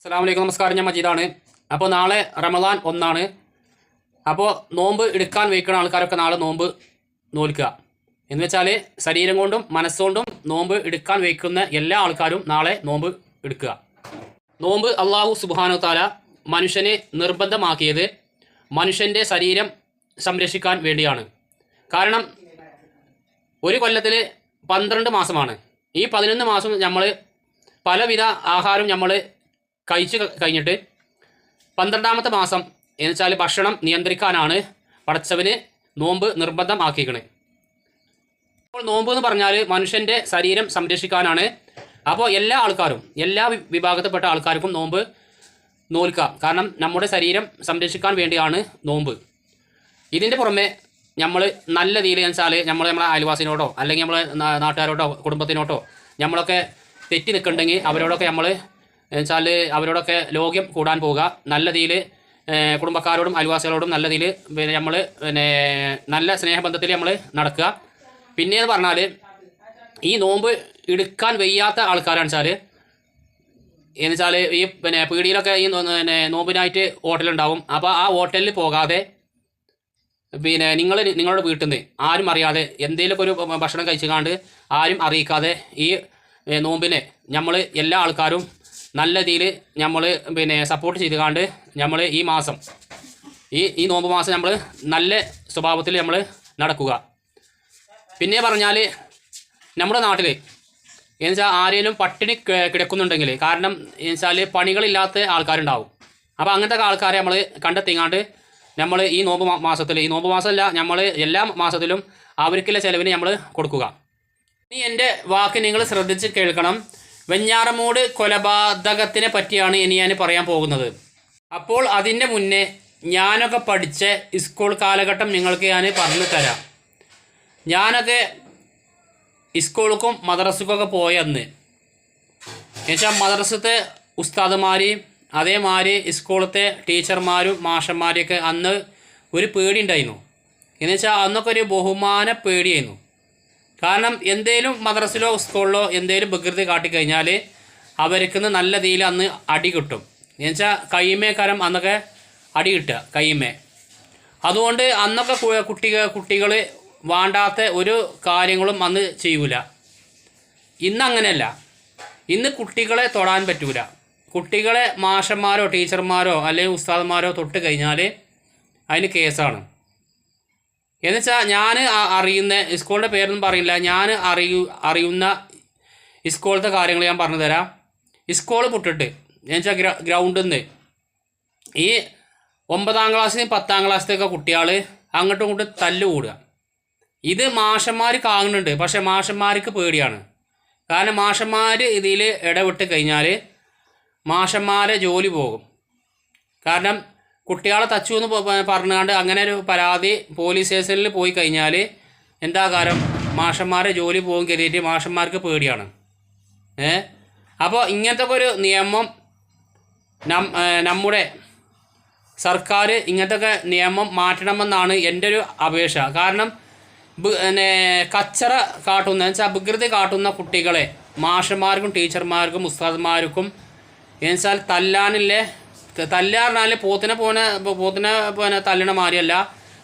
അസ്സാം വലൈക്കും നമസ്കാരം. ഞാൻ മജീദാണ്. അപ്പോൾ നാളെ റമദാൻ ഒന്നാണ്. അപ്പോൾ നോമ്പ് എടുക്കാൻ വയ്ക്കുന്ന ആൾക്കാരൊക്കെ നാളെ നോമ്പ് നോൽക്കുക. എന്ന് വെച്ചാൽ ശരീരം കൊണ്ടും മനസ്സുകൊണ്ടും നോമ്പ് എടുക്കാൻ വയ്ക്കുന്ന എല്ലാ ആൾക്കാരും നാളെ നോമ്പ് എടുക്കുക. നോമ്പ് അള്ളാഹു സുബാനു താല മനുഷ്യനെ നിർബന്ധമാക്കിയത് മനുഷ്യന്റെ ശരീരം സംരക്ഷിക്കാൻ വേണ്ടിയാണ്. കാരണം ഒരു കൊല്ലത്തിൽ പന്ത്രണ്ട് മാസമാണ്. ഈ പതിനൊന്ന് മാസം നമ്മൾ പലവിധ ആഹാരം നമ്മൾ കഴിച്ച് കഴിഞ്ഞിട്ട് പന്ത്രണ്ടാമത്തെ മാസം എന്ന് വെച്ചാൽ ഭക്ഷണം നിയന്ത്രിക്കാനാണ് പടച്ചവന് നോമ്പ് നിർബന്ധമാക്കിയിരിക്കുന്നത് അപ്പോൾ നോമ്പ് എന്ന് പറഞ്ഞാൽ മനുഷ്യന്റെ ശരീരം സംരക്ഷിക്കാനാണ്. അപ്പോൾ എല്ലാ ആൾക്കാരും എല്ലാ വിഭാഗത്തിൽപ്പെട്ട ആൾക്കാർക്കും നോമ്പ് നോൽക്കാം കാരണം നമ്മുടെ ശരീരം സംരക്ഷിക്കാൻ വേണ്ടിയാണ് നോമ്പ്. ഇതിന്റെ പുറമെ നമ്മൾ നല്ല രീതിയിൽ വെച്ചാൽ നമ്മൾ നമ്മളെ അയൽവാസിനോടോ അല്ലെങ്കിൽ നമ്മളെ നാട്ടുകാരോടോ കുടുംബത്തിനോട്ടോ നമ്മളൊക്കെ തെറ്റി നിൽക്കുന്നുണ്ടെങ്കിൽ അവരോടൊക്കെ നമ്മൾ വെച്ചാൽ അവരോടൊക്കെ ലോക്യം കൂടാൻ പോവുക. നല്ല രീതിയിൽ കുടുംബക്കാരോടും അയൽവാസികളോടും നല്ല രീതിയിൽ പിന്നെ നമ്മൾ പിന്നെ നല്ല സ്നേഹബന്ധത്തിൽ നമ്മൾ നടക്കുക. പിന്നെയെന്ന് പറഞ്ഞാൽ ഈ നോമ്പ് എടുക്കാൻ വയ്യാത്ത ആൾക്കാരാണ് വെച്ചാൽ എന്ന് വെച്ചാൽ ഈ പിന്നെ പീടിയിലൊക്കെ ഈ പിന്നെ നോമ്പിനായിട്ട് ഹോട്ടലുണ്ടാവും. അപ്പോൾ ആ ഹോട്ടലിൽ പോകാതെ പിന്നെ നിങ്ങൾ നിങ്ങളുടെ വീട്ടിൽ നിന്ന് ആരും അറിയാതെ എന്തെങ്കിലുമൊക്കെ ഒരു ഭക്ഷണം കഴിച്ചുകാണ്ട് ആരും അറിയിക്കാതെ ഈ നോമ്പിനെ നമ്മൾ എല്ലാ ആൾക്കാരും നല്ല രീതിയിൽ നമ്മൾ പിന്നെ സപ്പോർട്ട് ചെയ്തുകൊണ്ട് നമ്മൾ ഈ മാസം ഈ ഈ നോമ്പ് മാസം നമ്മൾ നല്ല സ്വഭാവത്തിൽ നമ്മൾ നടക്കുക. പിന്നെ പറഞ്ഞാൽ നമ്മുടെ നാട്ടിൽ എന്ന് വെച്ചാൽ ആരെങ്കിലും പട്ടിണി കിടക്കുന്നുണ്ടെങ്കിൽ കാരണം എന്ന് വെച്ചാൽ പണികളില്ലാത്ത ആൾക്കാരുണ്ടാവും. അപ്പോൾ അങ്ങനത്തെ ആൾക്കാരെ നമ്മൾ കണ്ടെത്തിങ്ങാണ്ട് നമ്മൾ ഈ നോമ്പ് മാസത്തിൽ ഈ നോമ്പ് മാസമല്ല നമ്മൾ എല്ലാ മാസത്തിലും അവർക്കുള്ള ചിലവിന് നമ്മൾ കൊടുക്കുക. ഇനി എന്റെ വാക്ക് നിങ്ങൾ ശ്രദ്ധിച്ച് കേൾക്കണം. വെഞ്ഞാറമൂട് കൊലപാതകത്തിനെ പറ്റിയാണ് ഇനി ഞാൻ പറയാൻ പോകുന്നത്. അപ്പോൾ അതിന്റെ മുന്നേ ഞാനൊക്കെ പഠിച്ച സ്കൂൾ കാലഘട്ടം നിങ്ങൾക്ക് ഞാൻ പറഞ്ഞു തരാം. ഞാനൊക്കെ സ്കൂൾക്കും മദ്രസക്കൊക്കെ പോയ അന്ന്. എന്നുവെച്ചാൽ മദ്രസത്തെ ഉസ്താദുമാരെയും അതേമാതിരി സ്കൂളത്തെ ടീച്ചർമാരും മാഷന്മാരെയൊക്കെ അന്ന് ഒരു പേടി ഉണ്ടായിരുന്നു. എന്നുവെച്ചാൽ അന്നൊക്കെ ഒരു ബഹുമാന പേടിയായിരുന്നു. കാരണം എന്തേലും മദ്രസിലോ സ്കൂളിലോ എന്തേലും വികൃതി കാട്ടിക്കഴിഞ്ഞാൽ അവർക്ക് നല്ല രീതിയിൽ അന്ന് അടി കിട്ടും. എന്ന് വെച്ചാൽ കൈമേക്കാരം അന്നൊക്കെ അടി കിട്ടുക കൈമേ അതുകൊണ്ട് അന്നൊക്കെ കുട്ടികൾ കുട്ടികൾ വേണ്ടാത്ത ഒരു കാര്യങ്ങളും അന്ന് ചെയ്യൂല. ഇന്ന് അങ്ങനെയല്ല ഇന്ന് കുട്ടികളെ തൊടാൻ പറ്റൂല. കുട്ടികളെ മാഷന്മാരോ ടീച്ചർമാരോ അല്ലെങ്കിൽ ഉസ്താദന്മാരോ തൊട്ട് കഴിഞ്ഞാൽ അതിന് കേസാണ്. എന്നുവെച്ചാൽ ഞാൻ അറിയുന്ന സ്കൂളിന്റെ പേരൊന്നും പറയില്ല. ഞാൻ അറിയു അറിയുന്ന സ്കൂളത്തെ കാര്യങ്ങൾ ഞാൻ പറഞ്ഞു തരാം. സ്കൂൾ പൊട്ടിട്ട് എന്നുവെച്ചാൽ ഗ്ര ഗ്രൗണ്ടിൽ നിന്ന് ഈ ഒമ്പതാം ക്ലാസ്സിൽ പത്താം ക്ലാസ്സിലൊക്കെ കുട്ടികൾ അങ്ങോട്ടും ഇങ്ങോട്ടും തല്ല് കൂടുക. ഇത് മാഷന്മാർ കാണുന്നുണ്ട് പക്ഷേ മാഷന്മാർക്ക് പേടിയാണ്. കാരണം മാഷന്മാർ ഇതിൽ ഇടപെട്ട് കഴിഞ്ഞാൽ മാഷന്മാരെ ജോലി പോകും. കാരണം കുട്ടികളെ തച്ചു എന്ന് പറഞ്ഞുകൊണ്ട് അങ്ങനെ ഒരു പരാതി പോലീസ് സ്റ്റേഷനിൽ പോയി കഴിഞ്ഞാൽ എന്താ കാരണം മാഷന്മാരെ ജോലി പോകും കരുതിയിട്ട് മാഷന്മാർക്ക് പേടിയാണ്. ഏ? അപ്പോൾ ഇങ്ങനത്തെ ഒരു നിയമം നം നമ്മുടെ സർക്കാർ ഇങ്ങനത്തെ നിയമം മാറ്റണമെന്നാണ് എന്റെ ഒരു അപേക്ഷ. കാരണം പിന്നെ കച്ചറ കാട്ടുന്ന വെച്ചാൽ വികൃതി കാട്ടുന്ന കുട്ടികളെ മാഷന്മാർക്കും ടീച്ചർമാർക്കും ഉസ്താദ്മാർക്കും എന്നുവെച്ചാൽ തല്ലാനില്ലേ ത- തല്ലുക പറഞ്ഞാൽ പോത്തിനെ പോനെ പോത്തിനെ പോനെ തല്ലണ മാറിയല്ല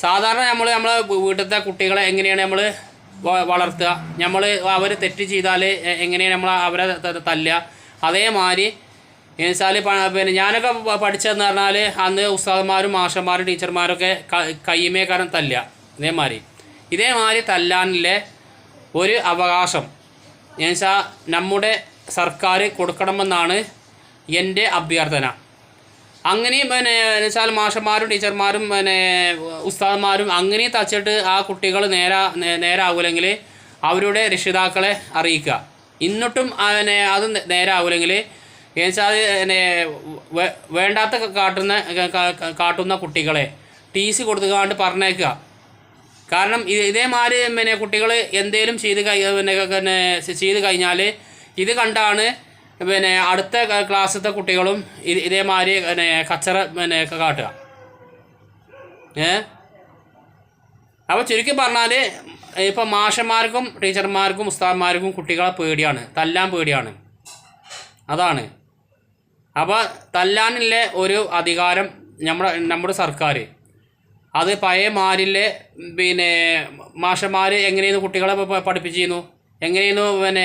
സാധാരണ നമ്മൾ നമ്മളെ വീട്ടിലത്തെ കുട്ടികളെ എങ്ങനെയാണ് നമ്മൾ വളർത്തുക? നമ്മൾ അവർ തെറ്റ് ചെയ്താൽ എങ്ങനെയാണ് നമ്മൾ അവരെ തല്ലുക? അതേമാതിരി എന്നുവെച്ചാൽ പിന്നെ ഞാനൊക്കെ പഠിച്ചതെന്ന് പറഞ്ഞാൽ അന്ന് ഉസ്താദന്മാരും മാഷന്മാരും ടീച്ചർമാരൊക്കെ കയ്യുമേ കാരണം തല്ലുക. ഇതേമാതിരി. ഇതേമാതിരി തല്ലാനിലെ ഒരു അവകാശം. എന്നുവെച്ചാൽ നമ്മുടെ സർക്കാർ കൊടുക്കണമെന്നാണ് എന്റെ അഭ്യർത്ഥന. അങ്ങനെയും പിന്നെ എന്നുവെച്ചാൽ മാഷന്മാരും ടീച്ചർമാരും പിന്നെ ഉസ്താദന്മാരും അങ്ങനെ തച്ചിട്ട് ആ കുട്ടികൾ നേരാ നേരെ നേരാവൂലെങ്കിൽ അവരുടെ രക്ഷിതാക്കളെ അറിയിക്കുക. ഇന്നിട്ടും പിന്നെ അത് നേരാവൂലെങ്കിൽ എന്നുവെച്ചാൽ പിന്നെ വേണ്ടാത്ത കാട്ടുന്ന കാ- കാ- കാട്ടുന്ന കുട്ടികളെ ടി സി കൊടുത്തുകൊണ്ട് പറഞ്ഞേക്കുക കാരണം ഇത് ഇതേമാതിരി പിന്നെ കുട്ടികൾ എന്തേലും ചെയ്ത് പിന്നെ പിന്നെ ചെയ്ത് കഴിഞ്ഞാൽ ഇത് കണ്ടാണ് പിന്നെ അടുത്ത ക്ലാസ്സിലത്തെ കുട്ടികളും ഇത് ഇതേമാതിരി പിന്നെ കച്ചറ പിന്നെ കാട്ടുക. ഏ? അപ്പോൾ ചുരുക്കി പറഞ്ഞാൽ ഇപ്പം മാഷന്മാർക്കും ടീച്ചർമാർക്കും ഉസ്താദ്മാർക്കും കുട്ടികളെ പേടിയാണ്. തല്ലാൻ പേടിയാണ്. അതാണ്. അപ്പോൾ തല്ലാനുള്ള ഒരു അധികാരം നമ്മുടെ നമ്മുടെ സർക്കാർ അത് പഴയ മാരിലെ പിന്നെ മാഷന്മാർ എങ്ങനെയാണ് കുട്ടികളെ പഠിപ്പിച്ചിരുന്നു? എങ്ങനെയായിരുന്നു പിന്നെ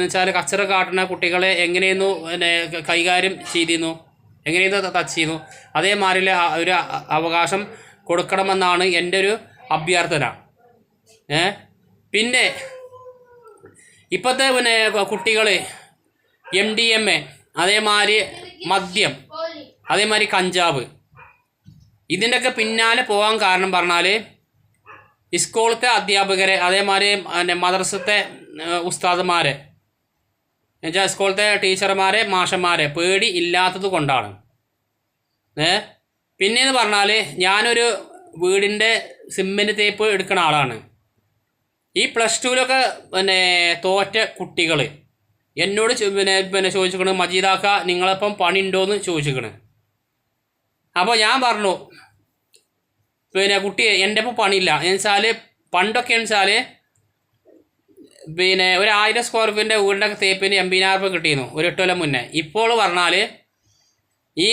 വെച്ചാൽ കച്ചറ കാട്ടുന്ന കുട്ടികളെ എങ്ങനെയെന്നു പിന്നെ കൈകാര്യം ചെയ്തിരുന്നു? എങ്ങനെയായിരുന്നു ടച്ച് ചെയ്യുന്നു ആ ഒരു അവകാശം കൊടുക്കണമെന്നാണ് എന്റെ ഒരു അഭ്യർത്ഥന. ഏ? പിന്നെ ഇപ്പോഴത്തെ പിന്നെ കുട്ടികൾ എം ഡി എം എ അതേമാതിരി മദ്യം അതേമാതിരി കഞ്ചാവ്. ഇതിന്റെയൊക്കെ പിന്നാലെ പോകാൻ കാരണം പറഞ്ഞാൽ സ്കൂളത്തെ അധ്യാപകരെ അതേമാതിരി പിന്നെ മദ്രസത്തെ ഏഹ്, ഉസ്താദുമാരെ എന്നുവെച്ചാൽ സ്കൂളത്തെ ടീച്ചർമാരെ മാഷന്മാരെ പേടി ഇല്ലാത്തത് കൊണ്ടാണ്. ഏ? പിന്നെന്ന് പറഞ്ഞാൽ ഞാനൊരു വീടിന്റെ സിമ്മിന്റെ തേപ്പ് എടുക്കുന്ന ആളാണ്. ഈ പ്ലസ് ടുവിലൊക്കെ പിന്നെ തോറ്റ കുട്ടികൾ എന്നോട് പിന്നെ പിന്നെ ചോദിച്ചിരിക്കണ് മജീദാക്ക നിങ്ങളപ്പം പണി ഉണ്ടോയെന്ന് ചോദിച്ചിരിക്കണ്. അപ്പോൾ ഞാൻ പറഞ്ഞു പിന്നെ കുട്ടി എന്റെ ഇപ്പോൾ പണിയില്ല. എന്ന് വെച്ചാൽ പണ്ടൊക്കെ വെച്ചാൽ പിന്നെ ഒരു ആയിരം സ്ക്വയർ ഫീറ്റിന്റെ വീടിന്റെ തേപ്പിന് എൺപതിനായിരം രൂപ കിട്ടിയിരുന്നു ഒരു എട്ട് കൊല്ലം മുന്നേ. ഇപ്പോൾ പറഞ്ഞാൽ ഈ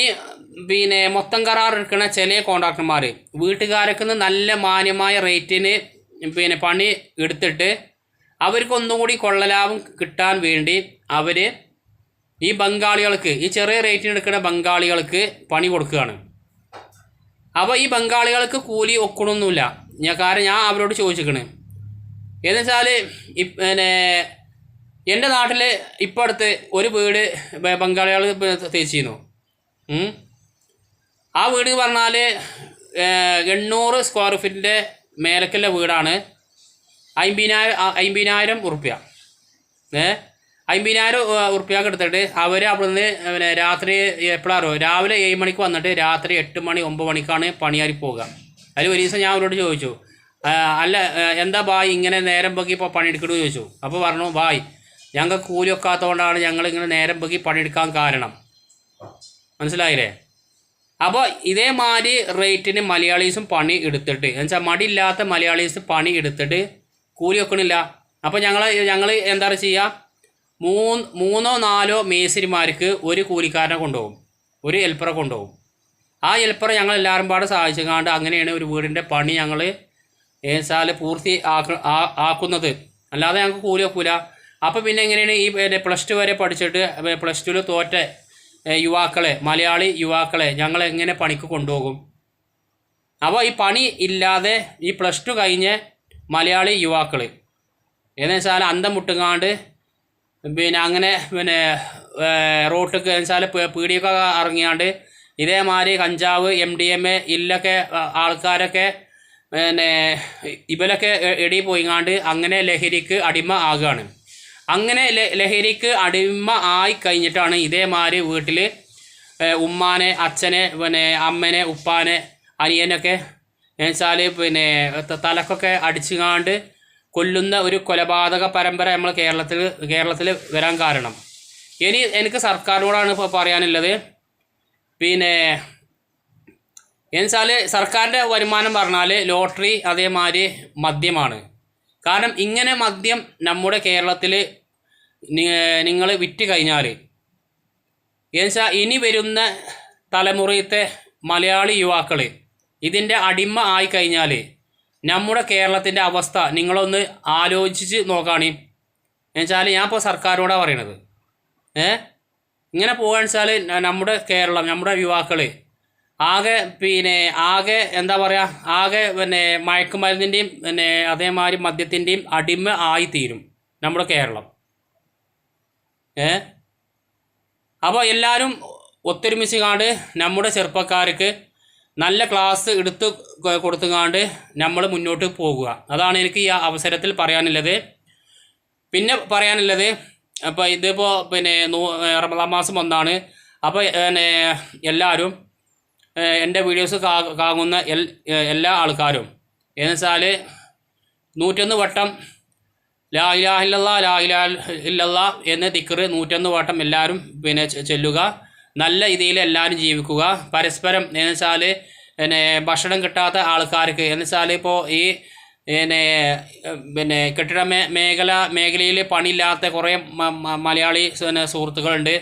പിന്നെ മൊത്തം കരാർ എടുക്കുന്ന ചില കോൺട്രാക്ടർമാർ വീട്ടുകാരൊക്കെ നല്ല മാന്യമായ റേറ്റിന് പിന്നെ പണി എടുത്തിട്ട് അവർക്ക് ഒന്നും കൂടി കൊള്ളലാഭം കിട്ടാൻ വേണ്ടി അവർ ഈ ബംഗാളികൾക്ക് ഈ ചെറിയ റേറ്റിന് എടുക്കുന്ന ബംഗാളികൾക്ക് പണി കൊടുക്കുകയാണ്. അപ്പോൾ ഈ ബംഗാളികൾക്ക് കൂലി ഒക്കണമൊന്നുമില്ല ഞാൻ കാരണം ഞാൻ അവരോട് ചോദിച്ചിരിക്കണ്. എന്ന് വെച്ചാൽ പിന്നെ എന്റെ നാട്ടിൽ ഇപ്പോൾ അടുത്ത് ഒരു വീട് ബംഗാളികൾ തേച്ചിരുന്നു. ആ വീട് പറഞ്ഞാൽ എണ്ണൂറ് സ്ക്വയർ ഫീറ്റിന്റെ മേലക്കുള്ള വീടാണ്. അമ്പതിനായിരം അമ്പതിനായിരം ഉറുപ്പ്യ. ഏ? അമ്പതിനായിരം ഉറുപ്പ്യൊക്കെ എടുത്തിട്ട് അവർ അവിടുന്ന് പിന്നെ രാത്രി എപ്പോഴാറോ രാവിലെ ഏഴ് മണിക്ക് വന്നിട്ട് രാത്രി എട്ട് മണി ഒമ്പത് മണിക്കാണ് പണിയാരി പോകുക അതിൽ ഒരു ദിവസം ഞാൻ അവരോട് ചോദിച്ചു അല്ല എന്താ ബായ് ഇങ്ങനെ നേരം പൊക്കി ഇപ്പോൾ പണിയെടുക്കണു ചോദിച്ചു. അപ്പോൾ പറഞ്ഞു ബായ് ഞങ്ങൾക്ക് കൂലി വെക്കാത്തതുകൊണ്ടാണ് ഞങ്ങൾ ഇങ്ങനെ നേരം പൊക്കി പണിയെടുക്കാൻ കാരണം. മനസ്സിലായില്ലേ? അപ്പോൾ ഇതേമാതിരി റേറ്റിന് മലയാളീസും പണി എടുത്തിട്ട് എന്നുവെച്ചാൽ മടിയില്ലാത്ത മലയാളീസ് പണി എടുത്തിട്ട് കൂലി വെക്കണില്ല. അപ്പോൾ ഞങ്ങൾ ഞങ്ങൾ എന്താ ചെയ്യുക മൂന്ന് മൂന്നോ നാലോ മേസ്തിരിമാർക്ക് ഒരു കൂലിക്കാരനെ കൊണ്ടുപോകും. ഒരു എൽപ്പറ കൊണ്ടുപോകും. ആ എൽപ്പറ ഞങ്ങൾ എല്ലാവരും പാടെ സഹായിച്ചുകൊണ്ട് അങ്ങനെയാണ് ഒരു വീടിന്റെ പണി ഞങ്ങൾ ഏസാൽ പൂർത്തി ആക്കുന്നത്. അല്ലാതെ ഞങ്ങൾക്ക് കൂലി ഒക്കൂല അപ്പോൾ പിന്നെ എങ്ങനെയാണ് ഈ പ്ലസ് ടു വരെ പഠിച്ചിട്ട് പ്ലസ് ടുവിൽ തോറ്റ യുവാക്കളെ മലയാളി യുവാക്കളെ ഞങ്ങൾ എങ്ങനെ പണിക്ക് കൊണ്ടുപോകും? അപ്പോൾ ഈ പണി ഇല്ലാതെ ഈ പ്ലസ് ടു കഴിഞ്ഞ് മലയാളി യുവാക്കൾ ഏതെന്ന് വെച്ചാൽ അന്തം മുട്ടുങ്ങാണ്ട് പിന്നെ അങ്ങനെ പിന്നെ റോട്ടിക്ക് വെച്ചാൽ പീടിയൊക്കെ ഇറങ്ങിയാണ്ട് ഇതേമാതിരി കഞ്ചാവ് എം ഡി എം എ ഇല്ലൊക്കെ ആൾക്കാരൊക്കെ പിന്നെ ഇവരൊക്കെ എടി പോയിങ്ങാണ്ട് അങ്ങനെ ലഹരിക്ക് അടിമ ആകുകയാണ് അങ്ങനെ ലഹരിക്ക് അടിമ ആയി കഴിഞ്ഞിട്ടാണ് ഇതേമാതിരി വീട്ടിൽ ഉമ്മാനെ അച്ഛനെ പിന്നെ അമ്മനെ ഉപ്പാനെ അനിയനൊക്കെ എന്നുവെച്ചാൽ പിന്നെ തലക്കൊക്കെ അടിച്ചുകാണ്ട് കൊല്ലുന്ന ഒരു കൊലപാതക പരമ്പര നമ്മൾ കേരളത്തിൽ കേരളത്തിൽ വരാൻ കാരണം. ഇനി എനിക്ക് സർക്കാരിനോടാണ് ഇപ്പോൾ പറയാനുള്ളത്. പിന്നെ എന്നുവെച്ചാൽ സർക്കാരിന്റെ വരുമാനം പറഞ്ഞാൽ ലോട്ടറി അതേമാതിരി മദ്യമാണ്. കാരണം ഇങ്ങനെ മദ്യം നമ്മുടെ കേരളത്തിൽ നിങ്ങൾ വിറ്റ് കഴിഞ്ഞാൽ എന്നുവെച്ചാൽ ഇനി വരുന്ന തലമുറയത്തെ മലയാളി യുവാക്കൾ ഇതിന്റെ അടിമ ആയി കഴിഞ്ഞാൽ നമ്മുടെ കേരളത്തിന്റെ അവസ്ഥ നിങ്ങളൊന്ന് ആലോചിച്ച് നോക്കുകയാണ് എന്നുവെച്ചാൽ ഞാൻ ഇപ്പോൾ സർക്കാരിനോടാണ് പറയണത്. ഏ? ഇങ്ങനെ പോകുകയെന്ന് വെച്ചാൽ നമ്മുടെ കേരളം നമ്മുടെ യുവാക്കൾ ആകെ പിന്നെ ആകെ എന്താ പറയുക ആകെ പിന്നെ മയക്കുമരുന്നിന്റെയും പിന്നെ അതേമാതിരി മദ്യത്തിന്റെയും അടിമ ആയിത്തീരും നമ്മുടെ കേരളം. ഏ? അപ്പോൾ എല്ലാവരും ഒത്തൊരുമിച്ച് കാണ്ട് നമ്മുടെ ചെറുപ്പക്കാർക്ക് നല്ല ക്ലാസ് എടുത്ത് കൊടുത്തുകാണ്ട് നമ്മൾ മുന്നോട്ട് പോകുക. അതാണ് എനിക്ക് ഈ അവസരത്തിൽ പറയാനുള്ളത്. പിന്നെ പറയാനുള്ളത് അപ്പോൾ ഇതിപ്പോൾ പിന്നെ നൂ- മാസം ഒന്നാണ്. അപ്പോൾ പിന്നെ എല്ലാവരും എന്റെ വീഡിയോസ് കാ എൽ എല്ലാ ആൾക്കാരും എന്ന് വെച്ചാൽ നൂറ്റൊന്ന് വട്ടം ലാ ലാഹിലാ ലാ ഇല്ലല്ലാ എന്ന തിക്കറ് നൂറ്റൊന്ന് വട്ടം എല്ലാവരും പിന്നെ ചെല്ലുക. നല്ല രീതിയിൽ എല്ലാവരും ജീവിക്കുക. പരസ്പരം എന്ന് വെച്ചാൽ പിന്നെ ഭക്ഷണം കിട്ടാത്ത ആൾക്കാർക്ക് എന്ന് വെച്ചാൽ ഇപ്പോൾ ഈ പിന്നെ പിന്നെ കെട്ടിട മേ മേഖല മേഖലയിൽ പണിയില്ലാത്ത കുറേ മലയാളി പിന്നെ സുഹൃത്തുക്കളുണ്ട്.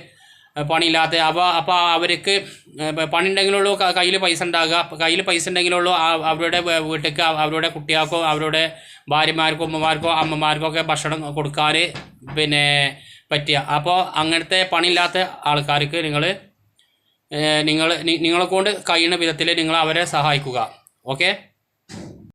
പണിയില്ലാത്ത അപ്പോൾ അപ്പോൾ അവർക്ക് പണി ഉണ്ടെങ്കിലുള്ളൂ കയ്യിൽ പൈസ ഉണ്ടാകുക കയ്യിൽ പൈസ ഉണ്ടെങ്കിലുള്ളൂ അവരുടെ വീട്ടിലേക്ക് അവരുടെ കുട്ടികൾക്കോ അവരുടെ ഭാര്യമാർക്കോ ഉമ്മമാർക്കോ അമ്മമാർക്കോ ഒക്കെ ഭക്ഷണം കൊടുക്കാൻ പിന്നെ പറ്റുക അപ്പോൾ അങ്ങനത്തെ പണിയില്ലാത്ത ആൾക്കാർക്ക് നിങ്ങൾ നിങ്ങൾ നിങ്ങളെ കൊണ്ട് കഴിയുന്ന വിധത്തിൽ നിങ്ങൾ അവരെ സഹായിക്കുക. ഓക്കെ?